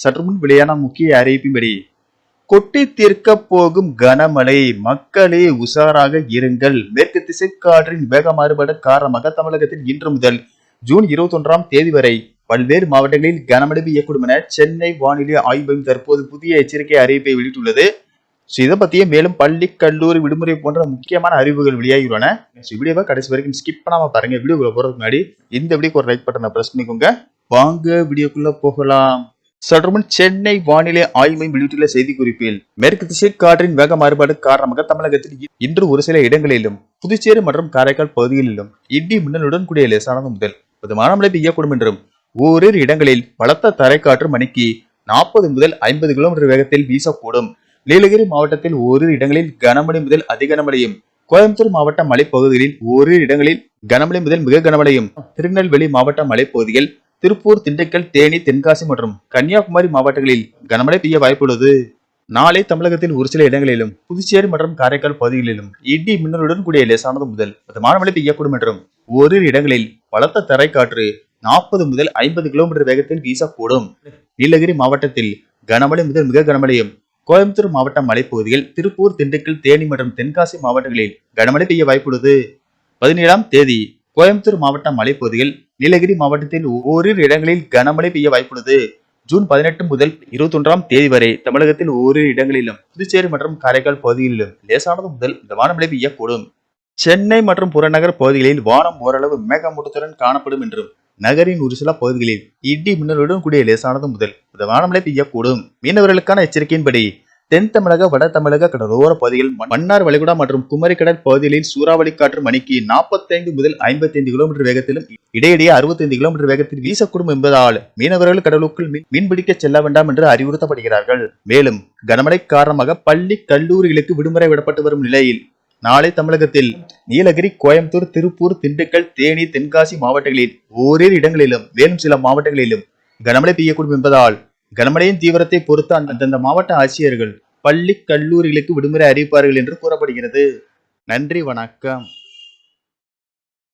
சற்று முன் வெளியான முக்கிய அறிவிப்பின்படி கொட்டி தீர்க்க போகும் கனமழை மக்களே உஷாராக இருங்கள். மேற்கு திசை காற்றின் வேக மாறுபாடு காரணமாக தமிழகத்தில் இன்று முதல் ஜூன் இருபத்தி ஒன்றாம் தேதி வரை பல்வேறு மாவட்டங்களில் கனமழை பெய்யக்கூடும் என சென்னை வானிலை ஆய்வு தற்போது புதிய எச்சரிக்கை அறிவிப்பை வெளியிட்டுள்ளது. ஸோ இதை பத்தியே மேலும் பள்ளி கல்லூரி விடுமுறை போன்ற முக்கியமான அறிவுகள் வெளியாகியுள்ளன. ஸோ வீடியோவை கடைசி வரைக்கும் ஸ்கிப் பண்ணாம பாருங்க. வீடியோ போறதுக்கு முன்னாடி இந்த வீடியோக்கு ஒரு லைக் பட்டனை ப்ரெஸ் பண்ணிக்கோங்க. வாங்க வீடியோக்குள்ள போகலாம். சற்றுமுன் சென்னை வானிலை ஆய்வு மையம் வெளியிட்டுள்ள செய்திக்குறிப்பில் மேற்கு திசை காற்றின் வேக மாறுபாடு காரணமாக தமிழகத்தில் இன்று ஒரு சில இடங்களிலும் புதுச்சேரி மற்றும் காரைக்கால் பகுதிகளிலும் இடி மின்னலுடன் கூடிய லேசானது முதல் மிதமான மழை பெய்யக்கூடும் என்றும் ஓரிரு இடங்களில் பலத்த தரைக்காற்று மணிக்கு நாற்பது முதல் ஐம்பது கிலோமீட்டர் வேகத்தில் வீசக்கூடும். நீலகிரி மாவட்டத்தில் ஓரிரு இடங்களில் கனமழை முதல் அதி கனமழையும் கோயம்புத்தூர் மாவட்ட மலைப்பகுதிகளில் ஓரிரு இடங்களில் கனமழை முதல் மிக கனமழையும் திருநெல்வேலி மாவட்ட மலைப்பகுதியில் திருப்பூர் திண்டுக்கல் தேனி தென்காசி மற்றும் கன்னியாகுமரி மாவட்டங்களில் கனமழை பெய்ய வாய்ப்புள்ளது. நாளை தமிழகத்தில் ஒரு சில இடங்களிலும் புதுச்சேரி மற்றும் காரைக்கால் பகுதிகளிலும் இடி மின்னலுடன் கூடிய லேசானது முதல் மிதமான மழை பெய்யக்கூடும் என்றும் ஓரிரு இடங்களில் பலத்த தரைக்காற்று நாற்பது முதல் ஐம்பது கிலோமீட்டர் வேகத்தில் வீசக்கூடும். நீலகிரி மாவட்டத்தில் கனமழை முதல் மிக கனமழையும் கோயம்புத்தூர் மாவட்ட மலைப்பகுதியில் திருப்பூர் திண்டுக்கல் தேனி மற்றும் தென்காசி மாவட்டங்களில் கனமழை பெய்ய வாய்ப்புள்ளது. பதினேழாம் தேதி கோயம்புத்தூர் மாவட்டம் மலைப்பகுதியில் நீலகிரி மாவட்டத்தில் ஓரிரு இடங்களில் கனமழை பெய்ய வாய்ப்புள்ளது. ஜூன் பதினெட்டு முதல் இருபத்தி ஒன்றாம் தேதி வரை தமிழகத்தில் ஓரிரு இடங்களிலும் புதுச்சேரி மற்றும் காரைக்கால் பகுதிகளிலும் லேசானது முதல் மிதமான மழை பெய்யக்கூடும். சென்னை மற்றும் புறநகர் பகுதிகளில் வானம் ஓரளவு மேகமூட்டத்துடன் காணப்படும் என்றும் நகரின் ஒரு சில பகுதிகளில் இடி மின்னலுடன் கூடிய லேசானது முதல் மிதமான மழை பெய்யக்கூடும். மீனவர்களுக்கான எச்சரிக்கையின்படி தென் தமிழக வட தமிழக கடலோர பகுதியில் மன்னார் வளைகுடா மற்றும் குமரி கடல் பகுதிகளில் சூறாவளி காற்று மணிக்கு 45 முதல் 55 கிலோமீட்டர் வேகத்திலும் இடையிடையே 65 கிலோமீட்டர் வேகத்தில் வீசக்கூடும் என்பதால் மீனவர்கள் கடலுக்குள் மீன் மீன்பிடிக்க செல்ல வேண்டாம் என்று அறிவுறுத்தப்படுகிறார்கள். மேலும் கனமழை காரணமாக பள்ளி கல்லூரிகளுக்கு விடுமுறை விடப்பட்டு வரும் நிலையில் நாளை தமிழகத்தில் நீலகிரி கோயம்புத்தூர் திருப்பூர் திண்டுக்கல் தேனி தென்காசி மாவட்டங்களில் ஓரிரு இடங்களிலும் மேலும் சில மாவட்டங்களிலும் கனமழை பெய்யக்கூடும் என்பதால் கனமழையின் தீவிரத்தை பொறுத்து அந்தந்த மாவட்ட ஆட்சியர்கள் பள்ளி கல்லூரிகளுக்கு விடுமுறை அறிவிப்பார்கள் என்று கூறப்படுகிறது. நன்றி வணக்கம்.